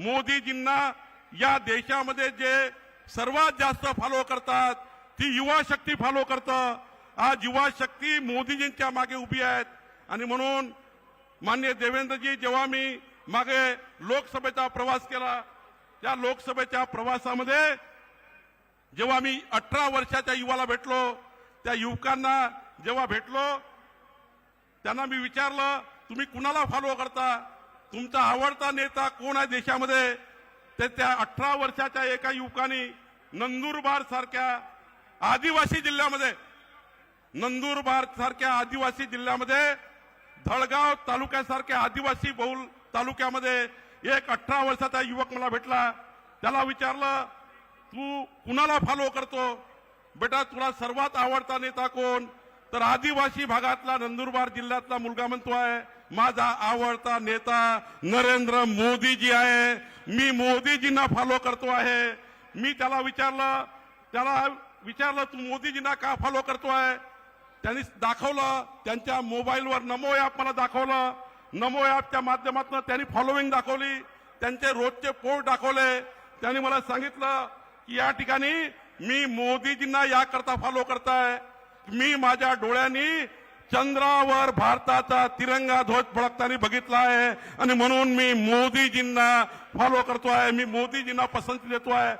मोदीजींना या देशामध्ये जे सर्वात जास्त फॉलो करतात ती युवा शक्ती फॉलो करतं. आज युवा शक्ती मोदीजींच्या मागे उभी आहेत. आणि म्हणून मान्य देवेंद्रजी जेव्हा मी मागे लोकसभेचा प्रवास केला त्या लोकसभेच्या प्रवासामध्ये जेव्हा मी अठरा वर्षाच्या युवाला भेटलो त्या युवकांना जेव्हा भेटलो त्यांना मी विचारलं तुम्ही कुणाला फॉलो करता? तुमचा आवडता नेता कोण आहे देशामध्ये? ते त्या अठरा वर्षाच्या एका युवकाने नंदुरबार सारख्या आदिवासी जिल्ह्यामध्ये नंदुरबार सारख्या आदिवासी जिल्ह्यामध्ये धळगाव तालुक्यासारख्या आदिवासी बहुल तालुक्यामध्ये एक अठरा वर्षाचा युवक मला भेटला. त्याला विचारलं तू कुणाला फॉलो करतो? बेटा तुला सर्वात आवडता नेता कोण? तर आदिवासी भागातला नंदुरबार जिल्ह्यातला मुलगा म्हणतो आहे माझा आवडता नेता नरेंद्र मोदीजी आहे. मी मोदीजींना फॉलो करतो आहे. मी त्याला विचारलं त्याला विचारलं तू मोदीजींना का फॉलो करतो आहे? त्यांनी दाखवलं त्यांच्या मोबाईलवर नमो ॲप मला दाखवलं. नमो ॲपच्या माध्यमातून त्यांनी फॉलोईंग दाखवली. त्यांचे रोजचे पोस्ट दाखवले. त्यांनी मला सांगितलं की या ठिकाणी मी मोदीजींना याकरता फॉलो करताय. मी माझ्या डोळ्यांनी चंद्रावर भारताचा तिरंगा ध्वज फडकताना बघितला आहे आणि म्हणून मी मोदीजींना फॉलो करतो आहे मी मोदीजींना पसंती देतो आहे